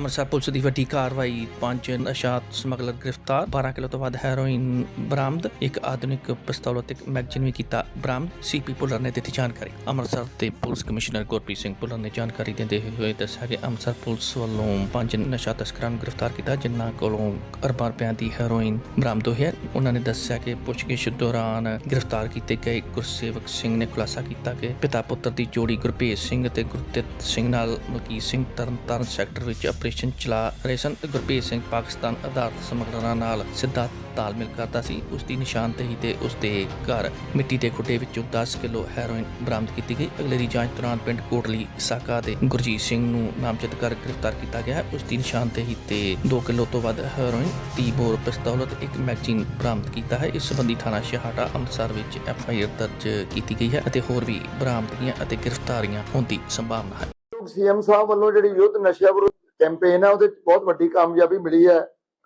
Amritsar police ਦੀ ਵੱਡੀ ਕਾਰਵਾਈ, ਪੰਜ ਨਸ਼ਾ ਸਮਗਲਰ ਗ੍ਰਿਫਤਾਰ 12 ਕਿਲੋ ਤੋਂ ਵੱਧ ਹੈਰੋਇਨ ਬਰਾਮਦ, ਇੱਕ ਆਧੁਨਿਕ ਪਿਸਤੌਲ ਅਤੇ ਮੈਗਜ਼ੀਨ ਵੀ ਕੀਤਾ ਬਰਾਮਦ। ਸੀਪੀ ਪੁਲਰ ਨੇ ਦਿੱਤੀ ਜਾਣਕਾਰੀ। ਅੰਮ੍ਰਿਤਸਰ ਦੇ ਪੁਲਿਸ ਕਮਿਸ਼ਨਰ ਗੁਰਪ੍ਰੀਤ ਸਿੰਘ ਪੁਲਰ ਨੇ ਜਾਣਕਾਰੀ ਦਿੰਦੇ ਹੋਏ ਦੱਸਿਆ ਕਿ ਅੰਮ੍ਰਿਤਸਰ ਪੁਲਿਸ ਵੱਲੋਂ ਪੰਜ ਨਸ਼ਾ ਤਸਕਰਾਂ ਨੂੰ ਗ੍ਰਿਫਤਾਰ ਕੀਤਾ, ਜਿਨ੍ਹਾਂ ਕੋਲੋਂ ਅਰਬਾਂ ਰੁਪਇਆਂ ਦੀ ਹੈਰੋਇਨ ਬਰਾਮਦ ਹੋਈ ਹੈ। ਉਹਨਾਂ ਨੇ ਦੱਸਿਆ ਕਿ ਪੁੱਛਗਿੱਛ ਦੌਰਾਨ ਗ੍ਰਿਫਤਾਰ ਕੀਤੇ ਗਏ ਗੁਰਸੇਵਕ ਸਿੰਘ ਨੇ ਖੁਲਾਸਾ ਕੀਤਾ ਕਿ ਪਿਤਾ ਪੁੱਤਰ ਦੀ ਜੋੜੀ ਗੁਰਭੇਜ ਸਿੰਘ ਅਤੇ ਗੁਰਤਿਤ ਸਿੰਘ ਨਾਲ ਮਲਕੀਤ ਸਿੰਘ ਤਰਨਤਾਰਨ ਸੈਕਟਰ ਵਿੱਚ ਆਪਰੇਸ਼ਨ ਚਲਾ ਰਹੇ ਸਨ ਤੇ ਗੁਰਭੇਜ ਸਿੰਘ ਪਾਕਿਸਤਾਨ ਆਧਾਰਿਤ ਸਮਗਲਰਾਂ ਨਾਲ ਸਿੱਧਾ ਤਾਲਮੇਲ ਕਰਦਾ ਸੀ। ਉਸ ਦੀ ਨਿਸ਼ਾਨਦੇਹੀ ਤੇ ਉਸ ਦੇ ਘਰ ਮਿੱਟੀ ਦੇ ਖੁੱਡੇ ਵਿੱਚੋਂ 10 ਕਿਲੋ ਹੈਰੋਇਨ ਬਰਾਮਦ ਕੀਤੀ ਗਈ। ਅਗਲੇਰੀ ਜਾਂਚ ਦੌਰਾਨ ਪਿੰਡ ਕੋਟਲੀ ਸਾਕਾ ਦੇ ਗੁਰਜੀਤ ਸਿੰਘ ਨੂੰ ਨਾਮਜ਼ਦ ਕਰ ਗ੍ਰਿਫਤਾਰ ਕੀਤਾ ਗਿਆ ਹੈ। ਉਸ ਦੀ ਨਿਸ਼ਾਨਦੇਹੀ ਤੇ 2 ਕਿਲੋ ਤੋਂ ਵੱਧ ਹੈਰੋਇਨ 30 ਬੋਰ ਪਿਸਤੌਲ ਅਤੇ ਇੱਕ ਮੈਗਜ਼ੀਨ ਬਰਾਮਦ ਕੀਤਾ ਹੈ। ਇਸ ਸੰਬੰਧੀ ਥਾਣਾ ਸ਼ਹਾਟਾ ਅੰਮ੍ਰਿਤਸਰ ਵਿੱਚ ਐਫ ਆਈ ਆਰ ਦਰਜ ਕੀਤੀ ਗਈ ਹੈ ਅਤੇ ਹੋਰ ਵੀ ਬਰਾਮਦਗੀਆਂ ਅਤੇ ਗ੍ਰਿਫਤਾਰੀਆਂ ਹੋਣ ਦੀ ਸੰਭਾਵਨਾ ਹੈ। ਸੀਐਮ ਸਾਹਿਬ ਵੱਲੋਂ ਜਿਹੜੀ ਯੁੱਧ ਨਸ਼ਾ ਵਿਰੁੱਧ ਕੈਂਪੇਨ ਹੈ, ਉਹਦੇ ਵਿੱਚ ਬਹੁਤ ਵੱਡੀ ਕਾਮਯਾਬੀ ਮਿਲੀ ਹੈ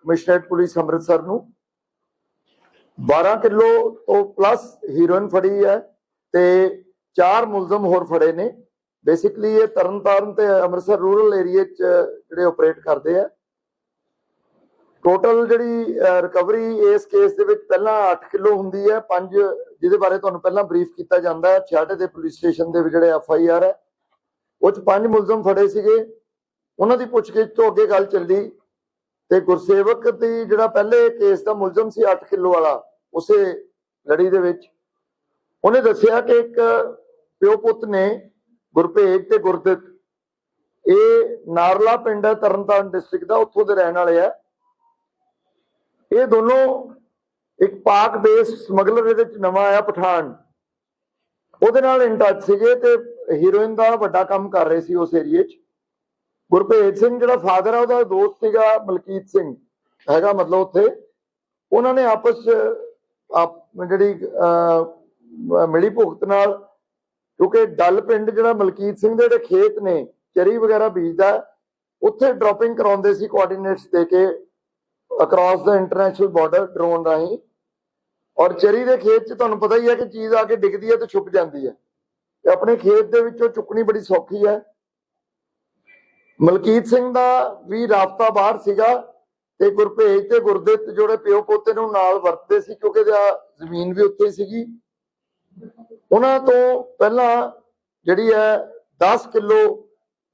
ਕਮਿਸ਼ਨਰੇਟ ਪੁਲਿਸ ਅੰਮ੍ਰਿਤਸਰ ਨੂੰ। 12 ਕਿਲੋ ਤੋਂ ਪਲੱਸ ਹੀਰੋਇਨ ਫੜੀ ਹੈ ਤੇ ਚਾਰ ਮੁਲਜ਼ਮ ਹੋਰ ਫੜੇ ਨੇ। ਬੇਸਿਕਲੀ ਇਹ ਤਰਨਤਾਰਨ ਤੇ ਅੰਮ੍ਰਿਤਸਰ ਰੂਰਲ ਏਰੀਆ 'ਚ ਜਿਹੜੇ ਆਪਰੇਟ ਕਰਦੇ ਆ। ਟੋਟਲ ਜਿਹੜੀ ਰਿਕਵਰੀ ਇਸ ਕੇਸ ਦੇ ਵਿੱਚ ਪਹਿਲਾਂ 8 ਕਿਲੋ ਹੁੰਦੀ ਹੈ, ਪੰਜ ਜਿਹਦੇ ਬਾਰੇ ਤੁਹਾਨੂੰ ਪਹਿਲਾਂ ਬਰੀਫ ਕੀਤਾ ਜਾਂਦਾ ਹੈ। ਛਾਟੇ ਦੇ ਪੁਲਿਸ ਸਟੇਸ਼ਨ ਦੇ ਜਿਹੜੇ ਐਫ ਆਈ ਆਰ ਹੈ, ਉਹ 'ਚ ਪੰਜ ਮੁਲਜ਼ਮ ਫੜੇ ਸੀਗੇ। ਉਹਨਾਂ ਦੀ ਪੁੱਛਗਿੱਛ ਤੋਂ ਅੱਗੇ ਗੱਲ ਚੱਲੀ ਤੇ ਗੁਰਸੇਵਕ ਦੀ ਜਿਹੜਾ ਪਹਿਲੇ ਕੇਸ ਦਾ ਮੁਲਜ਼ਮ ਸੀ 8 ਕਿਲੋ ਵਾਲਾ, ਉਸੇ ਲੜੀ ਦੇ ਵਿੱਚ। ਉਹਨੇ ਦੱਸਿਆ ਕਿ ਇੱਕ ਪਿਓ ਪੁੱਤ ਨੇ ਗੁਰਭੇਜ ਤੇ ਗੁਰਦਿੱਤ, ਇਹ ਨਾਰਲਾ ਪਿੰਡ ਹੈ, ਤਰਨਤਾਰਨ ਡਿਸਟ੍ਰਿਕਟ ਦਾ, ਉੱਥੋਂ ਦੇ ਰਹਿਣ ਵਾਲੇ ਆ। ਇਹ ਦੋਨੋਂ ਇੱਕ ਪਾਕ ਬੇਸ ਸਮਗਲਰ ਇਹਦੇ ਵਿੱਚ ਨਵਾਂ ਆਇਆ ਪਠਾਨ। ਉਹਦੇ ਨਾਲ ਇਨਟਚ ਸੀਗੇ ਤੇ ਹੀਰੋਇਨ ਦਾ ਵੱਡਾ ਕੰਮ ਕਰ ਰਹੇ ਸੀ ਉਸ ਏਰੀਏ 'ਚ। ਗੁਰਭੇਜ ਸਿੰਘ ਜਿਹੜਾ ਫਾਦਰ ਆ, ਉਹਦਾ ਦੋਸਤ ਸੀਗਾ ਮਲਕੀਤ ਸਿੰਘ। ਹੈਗਾ ਮਤਲਬ ਉੱਥੇ। ਉਹਨਾਂ ਨੇ ਆਪਸ ਆਪ ਜਿਹੜੀ ਮਿਲੀ ਭੁਗਤ ਨਾਲ, ਕਿਉਂਕਿ ਡੱਲ ਪਿੰਡ ਜਿਹੜਾ ਮਲਕੀਤ ਸਿੰਘ ਦੇ ਜਿਹੜੇ ਖੇਤ ਨੇ, ਚਰੀ ਵਗੈਰਾ ਬੀਜਦਾ, ਉੱਥੇ ਡ੍ਰੌਪਿੰਗ ਕਰਾਉਂਦੇ ਸੀ ਕੋਆਰਡੀਨੇਟਸ ਦੇ ਕੇ ਅਕ੍ਰੋਸ ਦਾ ਇੰਟਰਨੈਸ਼ਨਲ ਬਾਰਡਰ ਡਰੋਨ ਰਾਹੀਂ। ਔਰ ਚਰੀ ਦੇ ਖੇਤ 'ਚ ਤੁਹਾਨੂੰ ਪਤਾ ਹੀ ਹੈ ਕਿ ਚੀਜ਼ ਆ ਕੇ ਡਿੱਗਦੀ ਹੈ ਤੇ ਛੁਪ ਜਾਂਦੀ ਹੈ। ਤੇ ਆਪਣੇ ਖੇਤ ਦੇ ਵਿੱਚੋਂ ਚੁੱਕਣੀ ਬੜੀ ਸੌਖੀ ਹੈ। ਮਲਕੀਤ ਸਿੰਘ ਦਾ ਵੀ ਰਾਬਤਾ ਬਾਹਰ ਸੀਗਾ ਤੇ ਗੁਰਭੇਜ ਤੇ ਗੁਰਦਿੱਤ ਜਿਹੜੇ ਪਿਓ ਪੋਤੇ ਨੂੰ ਨਾਲ ਵਰਤਦੇ ਸੀ ਕਿਉਂਕਿ ਜ਼ਮੀਨ ਵੀ ਉੱਥੇ ਸੀਗੀ। ਉਹਨਾਂ ਤੋਂ ਪਹਿਲਾਂ ਜਿਹੜੀ ਹੈ 10 ਕਿਲੋ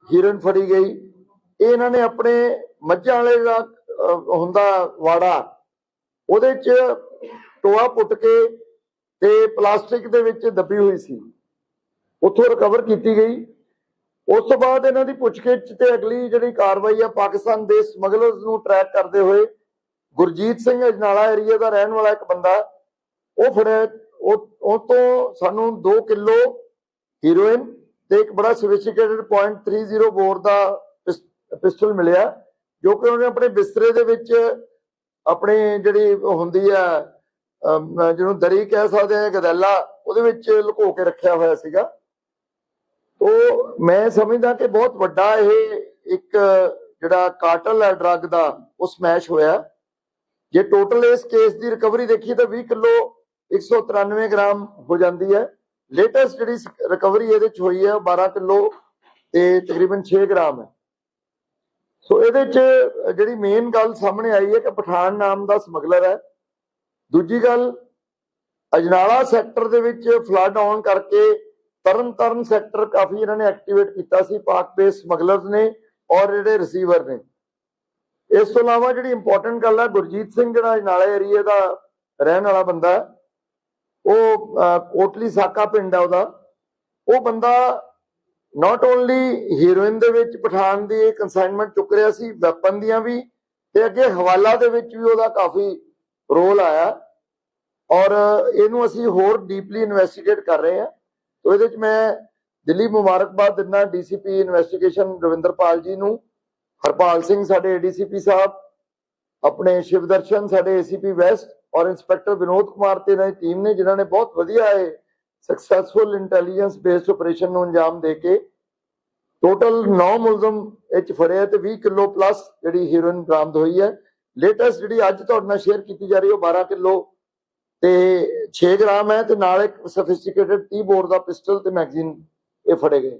ਹੀਰਨ ਫੜੀ ਗਈ। ਇਹ ਇਹਨਾਂ ਨੇ ਆਪਣੇ ਮੱਝਾਂ ਵਾਲੇ ਦਾ ਹੁੰਦਾ ਵਾੜਾ, ਉਹਦੇ ਚ ਟੋਆ ਪੁੱਟ ਕੇ ਤੇ ਪਲਾਸਟਿਕ ਦੇ ਵਿੱਚ ਦੱਬੀ ਹੋਈ ਸੀ। ਉੱਥੋਂ ਰਿਕਵਰ ਕੀਤੀ ਗਈ। ਉਸ ਤੋਂ ਬਾਅਦ ਇਹਨਾਂ ਦੀ ਪੁੱਛਗਿੱਛ ਤੇ ਅਗਲੀ ਜਿਹੜੀ ਕਾਰਵਾਈ ਆ, ਪਾਕਿਸਤਾਨ ਦੇ ਸਮਗਲਰਸ ਨੂੰ ਟਰੈਕ ਕਰਦੇ ਹੋਏ ਗੁਰਜੀਤ ਸਿੰਘ ਅਜਨਾਲਾ ਏਰੀਆ ਦਾ ਰਹਿਣ ਵਾਲਾ ਇੱਕ ਬੰਦਾ, ਉਹ ਫੜਿਆ, ਉਹ ਤੋਂ ਸਾਨੂੰ 2 ਕਿਲੋ ਹੀਰੋਇਨ ਤੇ ਇੱਕ ਬੜਾ ਸੋਫਿਸਟੀਕੇਟਡ .30 ਬੋਰ ਦਾ ਪਿਸਟਲ ਮਿਲਿਆ, ਜੋ ਕਿ ਉਹਨੇ ਆਪਣੇ ਬਿਸਤਰੇ ਦੇ ਵਿੱਚ ਆਪਣੇ ਜਿਹੜੀ ਹੁੰਦੀ ਆ ਜਿਹਨੂੰ ਦਰੀ ਕਹਿ ਸਕਦੇ ਆ, ਗਦੈਲਾ, ਉਹਦੇ ਵਿੱਚ ਲੁਕੋ ਕੇ ਰੱਖਿਆ ਹੋਇਆ ਸੀਗਾ। ਉਹ ਮੈਂ ਸਮਝਦਾ ਕਿ ਬਹੁਤ ਵੱਡਾ ਇਹ ਇੱਕ ਜਿਹੜਾ ਕਾਟਲ ਹੈ ਡਰੱਗ ਦਾ ਉਹ ਸਮੈਸ਼ ਹੋਇਆ। ਜੇ ਟੋਟਲ ਇਸ ਕੇਸ ਦੀ ਰਿਕਵਰੀ ਦੇਖੀ ਤਾਂ 20 ਕਿਲੋ 193 ਗ੍ਰਾਮ ਹੋ ਜਾਂਦੀ ਹੈ। ਲੇਟੈਸਟ ਜਿਹੜੀ ਰਿਕਵਰੀ ਇਹਦੇ ਚ ਹੋਈ ਹੈ ਉਹ 12 ਕਿਲੋ ਤੇ ਤਕਰੀਬਨ 6 ਗ੍ਰਾਮ ਹੈ। ਸੋ ਇਹਦੇ ਚ ਜਿਹੜੀ ਮੇਨ ਗੱਲ ਸਾਹਮਣੇ ਆਈ ਹੈ ਕਿ ਪਠਾਨ ਨਾਮ ਦਾ ਸਮਗਲਰ ਹੈ। ਦੂਜੀ ਗੱਲ, ਅਜਨਾਲਾ ਸੈਕਟਰ ਦੇ ਵਿੱਚ ਫਲੱਡ ਆਉਣ ਕਰਕੇ ਤਰਨ ਤਰਨ ਸੈਕਟਰ ਕਾਫੀ ਇਹਨਾਂ ਨੇ ਐਕਟੀਵੇਟ ਕੀਤਾ ਸੀ ਪਾਕ ਬੇਸ ਸਮਗਲਰਸ ਨੇ ਔਰ ਜਿਹੜੇ ਰਿਸੀਵਰ ਨੇ। ਇਸ ਤੋਂ ਇਲਾਵਾ ਜਿਹੜੀ ਇੰਪੋਰਟੈਂਟ ਗੱਲ ਹੈ ਗੁਰਜੀਤ ਸਿੰਘ ਜਿਹੜਾ ਅਜਨਾਲਾ ਏਰੀਏ ਦਾ ਰਹਿਣ ਵਾਲਾ ਬੰਦਾ ਹੈ, ਉਹ ਕੋਟਲੀ ਸਾਕਾ ਪਿੰਡ ਹੈ ਉਹਦਾ। ਉਹ ਬੰਦਾ ਨਾਟ ਓਨਲੀ ਹੀਰੋਇਨ ਦੇ ਵਿੱਚ ਪਠਾਨ ਦੀ ਕਨਸਾਈਨਮੈਂਟ ਚੁੱਕ ਰਿਹਾ ਸੀ ਵੈਪਨ ਦੀਆਂ ਵੀ ਤੇ ਅੱਗੇ ਹਵਾਲਾ ਦੇ ਵਿੱਚ ਵੀ ਉਹਦਾ ਕਾਫੀ ਰੋਲ ਆਇਆ। ਔਰ ਇਹਨੂੰ ਅਸੀਂ ਹੋਰ ਡੀਪਲੀ ਇਨਵੈਸਟੀਗੇਟ ਕਰ ਰਹੇ ਹਾਂ। ਤੋ ਇਹਦੇ ਵਿੱਚ ਮੈਂ ਦਿੱਲੀ ਮੁਬਾਰਕਬਾਦ ਦਿੰਦਾ ਡੀਸੀਪੀ ਇਨਵੈਸਟੀਗੇਸ਼ਨ ਰਵਿੰਦਰਪਾਲ ਜੀ ਨੂੰ। ਹਰਪਾਲ ਸਿੰਘ ਸਾਡੇ ਏਡੀਸੀਪੀ ਸਾਹਿਬ, ਆਪਣੇ ਸ਼ਿਵਦਰਸ਼ਨ ਸਾਡੇ ਏਸੀਪੀ ਵੈਸਟ ਔਰ ਇੰਸਪੈਕਟਰ ਵਿਨੋਦ ਕੁਮਾਰ ਤੇ ਇਹਨਾਂ ਦੀ ਟੀਮ ਨੇ, ਜਿਨ੍ਹਾਂ ਨੇ ਬਹੁਤ ਵਧੀਆ ਇਹ ਸਕਸੈਸਫੁਲ ਇੰਟੈਲੀਜੈਂਸ ਬੇਸਡ ਆਪਰੇਸ਼ਨ ਨੂੰ ਅੰਜਾਮ ਦੇ ਕੇ ਟੋਟਲ 9 ਮੁਲਜ਼ਮ ਇਹ 'ਚ ਫੜੇ ਤੇ 20 ਕਿਲੋ ਪਲੱਸ ਜਿਹੜੀ ਹੀਰੋਇਨ ਬਰਾਮਦ ਹੋਈ ਹੈ। ਲੇਟੈਸਟ ਜਿਹੜੀ ਅੱਜ ਤੁਹਾਡੇ ਨਾਲ ਸ਼ੇਅਰ ਕੀਤੀ ਜਾ ਰਹੀ ਹੈ ਉਹ 12 ਕਿਲੋ ਤੇ 6 ਗ੍ਰਾਮ ਹੈ ਤੇ ਨਾਲ ਇੱਕ ਸਫਿਸਟੀਕੇਟਡ 30 ਬੋਰ ਦਾ ਪਿਸਟਲ ਤੇ ਮੈਗਜ਼ੀਨ ਇਹ ਫੜੇ ਗਏ।